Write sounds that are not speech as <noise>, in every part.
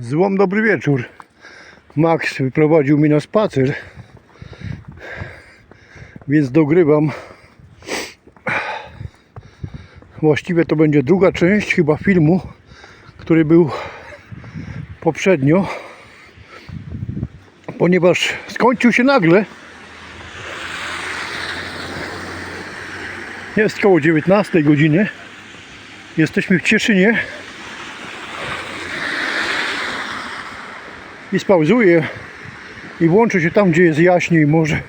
Złom dobry wieczór. Max wyprowadził mnie na spacer, więc dogrywam. Właściwie to będzie druga część chyba filmu, który był poprzednio, ponieważ skończył się nagle. Jest koło 19 godziny. Jesteśmy w Cieszynie. I spauzuję i włączę się tam, gdzie jest jaśniej może,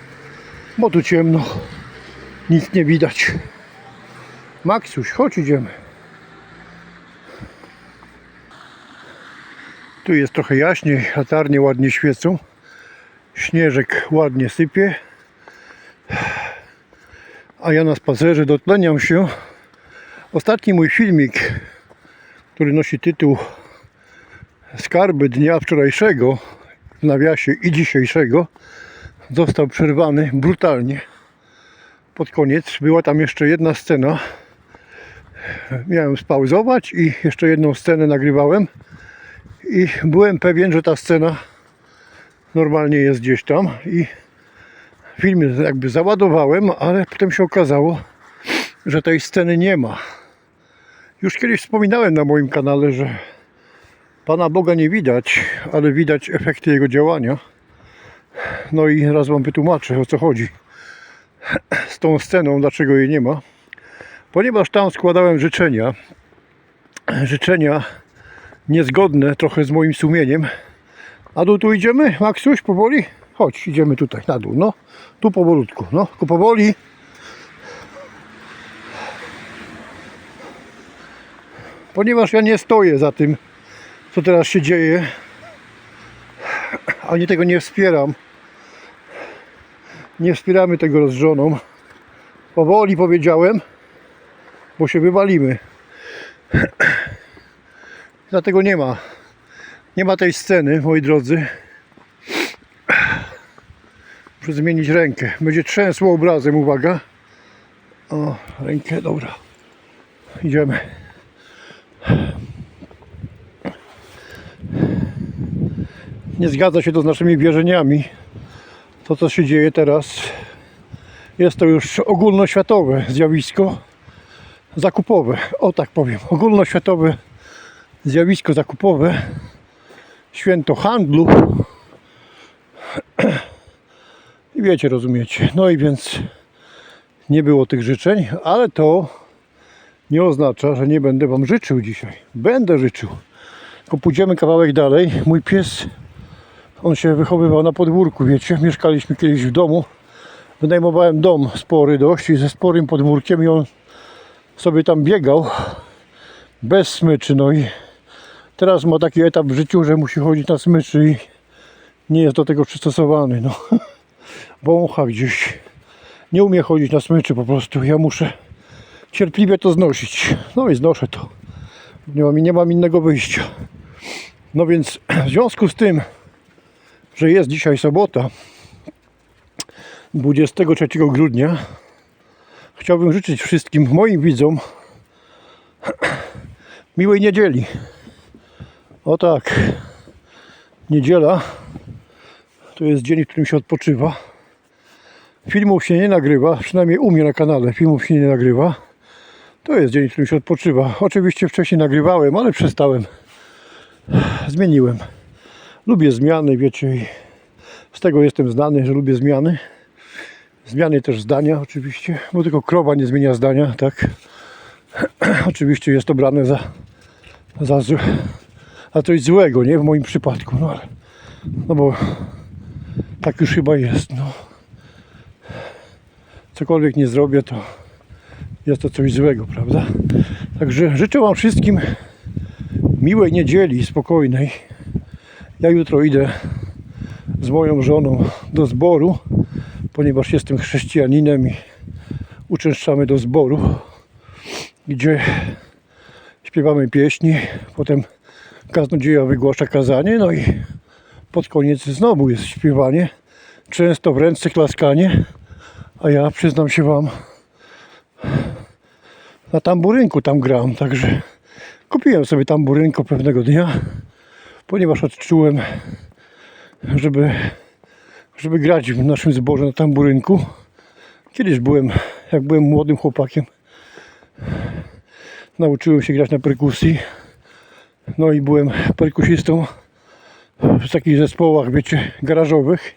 bo tu ciemno, nic nie widać. Maksuś, chodź idziemy. Tu jest trochę jaśniej, latarnie ładnie świecą, śnieżek ładnie sypie, a ja na spacerze dotleniam się. Ostatni mój filmik, który nosi tytuł skarby dnia wczorajszego, w nawiasie i dzisiejszego, został przerwany brutalnie. Pod koniec była tam jeszcze jedna scena. Miałem spauzować i jeszcze jedną scenę nagrywałem. I byłem pewien, że ta scena normalnie jest gdzieś tam i film jakby załadowałem, ale potem się okazało, że tej sceny nie ma. Już kiedyś wspominałem na moim kanale, że Pana Boga nie widać, ale widać efekty Jego działania. No i raz Wam wytłumaczę o co chodzi z tą sceną, dlaczego jej nie ma. Ponieważ tam składałem życzenia, życzenia niezgodne trochę z moim sumieniem. A dół tu idziemy, Maksuś, powoli? Chodź, idziemy tutaj, na dół, no. Tu powolutku, no, tylko powoli. Ponieważ ja nie stoję za tym, co teraz się dzieje, ani tego nie wspieram. Nie wspieramy tego z żoną. Powoli powiedziałem, bo się wywalimy. Dlatego nie ma. Nie ma tej sceny, moi drodzy. Muszę zmienić rękę. Będzie trzęsło obrazem, uwaga. O, rękę, dobra. Idziemy. Nie zgadza się to z naszymi wierzeniami. To, co się dzieje teraz, jest to już ogólnoświatowe zjawisko zakupowe. O tak powiem, ogólnoświatowe zjawisko zakupowe. Święto handlu. I wiecie, rozumiecie. No i więc nie było tych życzeń, ale to nie oznacza, że nie będę Wam życzył dzisiaj. Będę życzył. Tylko pójdziemy kawałek dalej. Mój pies on się wychowywał na podwórku, wiecie. Mieszkaliśmy kiedyś w domu. Wynajmowałem dom spory dość i ze sporym podwórkiem i on sobie tam biegał bez smyczy. No i teraz ma taki etap w życiu, że musi chodzić na smyczy i nie jest do tego przystosowany. No. <laughs> Wącha gdzieś. Nie umie chodzić na smyczy po prostu. Ja muszę cierpliwie to znosić. No i znoszę to. Nie mam, nie mam innego wyjścia. No więc <clears throat> w związku z tym że jest dzisiaj sobota 23 grudnia. Chciałbym życzyć wszystkim moim widzom <clears throat> miłej niedzieli. O tak niedziela to jest dzień, w którym się odpoczywa. Filmów się nie nagrywa przynajmniej u mnie na kanale filmów się nie nagrywa. To jest dzień, w którym się odpoczywa. Oczywiście wcześniej nagrywałem, ale przestałem. Zmieniłem Lubię zmiany, wiecie, z tego jestem znany, że lubię zmiany. Zmiany też zdania oczywiście, bo tylko krowa nie zmienia zdania, tak? <clears throat> oczywiście jest to brane za, za, za coś złego, nie? W moim przypadku, no ale, no bo tak już chyba jest, no. Cokolwiek nie zrobię, to jest to coś złego, prawda? Także życzę Wam wszystkim miłej niedzieli, spokojnej. Ja jutro idę z moją żoną do zboru, ponieważ jestem chrześcijaninem i uczęszczamy do zboru, gdzie śpiewamy pieśni, potem kaznodzieja wygłasza kazanie, no i pod koniec znowu jest śpiewanie, często w ręce klaskanie, a ja przyznam się Wam, na tamburynku tam gram, także kupiłem sobie tamburynko pewnego dnia ponieważ odczułem, żeby, żeby grać w naszym zborze na tamburynku. Kiedyś byłem, jak byłem młodym chłopakiem, nauczyłem się grać na perkusji. No i byłem perkusistą w takich zespołach, wiecie, garażowych,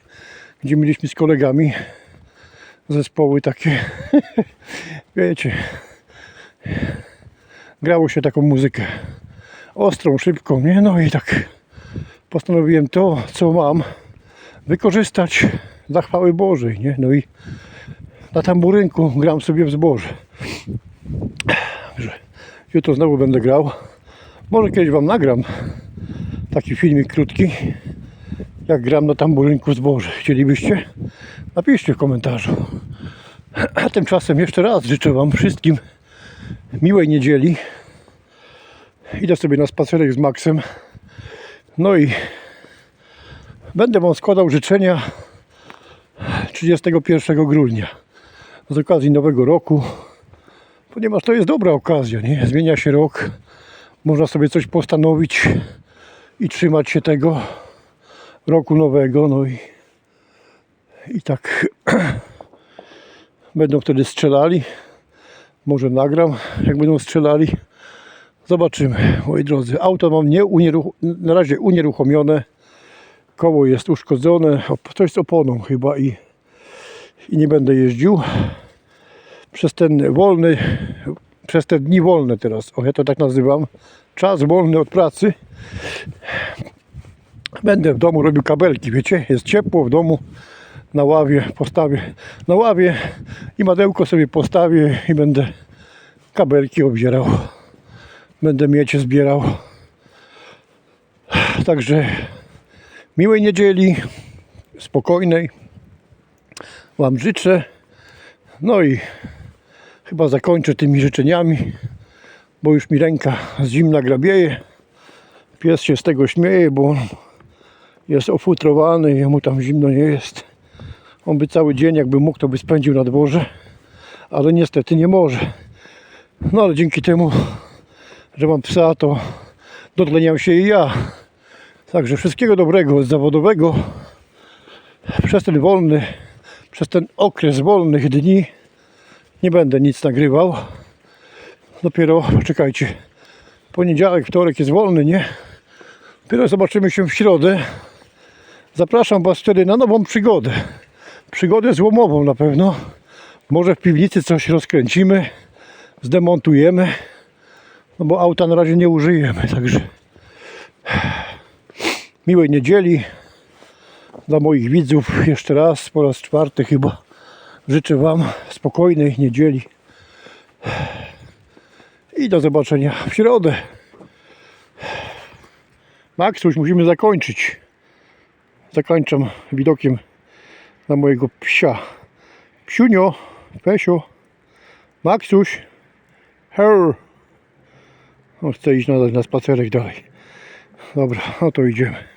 gdzie mieliśmy z kolegami zespoły takie, <laughs> wiecie, grało się taką muzykę ostrą, szybką, nie? No i tak postanowiłem to, co mam, wykorzystać dla chwały Bożej, nie? No i na tamburynku gram sobie w zborze. Także jutro znowu będę grał. Może kiedyś Wam nagram taki filmik krótki, jak gram na tamburynku w zborze. Chcielibyście? Napiszcie w komentarzu. A tymczasem jeszcze raz życzę Wam wszystkim miłej niedzieli. Idę sobie na spacerek z Maxem. No i będę Wam składał życzenia 31 grudnia z okazji Nowego Roku, ponieważ to jest dobra okazja, nie? Zmienia się rok, można sobie coś postanowić i trzymać się tego roku nowego, no i, i tak <clears throat> będą wtedy strzelali. Może nagram, jak będą strzelali. Zobaczymy, moi drodzy. Auto mam nie na razie unieruchomione. Koło jest uszkodzone. Coś z oponą chyba i, i nie będę jeździł. Przez ten wolny, przez te dni wolne teraz, o ja to tak nazywam, czas wolny od pracy, będę w domu robił kabelki, wiecie, jest ciepło w domu, na ławie postawię, na ławie i madełko sobie postawię i będę kabelki obzierał, będę mieć zbierał. Także miłej niedzieli, spokojnej Wam życzę. No i chyba zakończę tymi życzeniami, bo już mi ręka z zimna grabieje. Pies się z tego śmieje, bo jest ofutrowany i mu tam zimno nie jest. On by cały dzień, jakby mógł, to by spędził na dworze, ale niestety nie może. No ale dzięki temu, że mam psa, to dotleniam się i ja. Także wszystkiego dobrego zawodowego przez ten wolny, przez ten okres wolnych dni nie będę nic nagrywał. Dopiero, czekajcie, poniedziałek, wtorek jest wolny, nie? Dopiero zobaczymy się w środę. Zapraszam Was wtedy na nową przygodę. Przygodę złomową na pewno. Może w piwnicy coś rozkręcimy, zdemontujemy. No bo auta na razie nie użyjemy, także miłej niedzieli dla moich widzów jeszcze raz, po raz czwarty chyba życzę Wam spokojnej niedzieli i do zobaczenia w środę. Max, już musimy zakończyć. Zakończam widokiem na mojego psia. Psiunio, Pesio, Maxuś, her. On chce iść na, na spacerek dalej. Dobra, no to idziemy.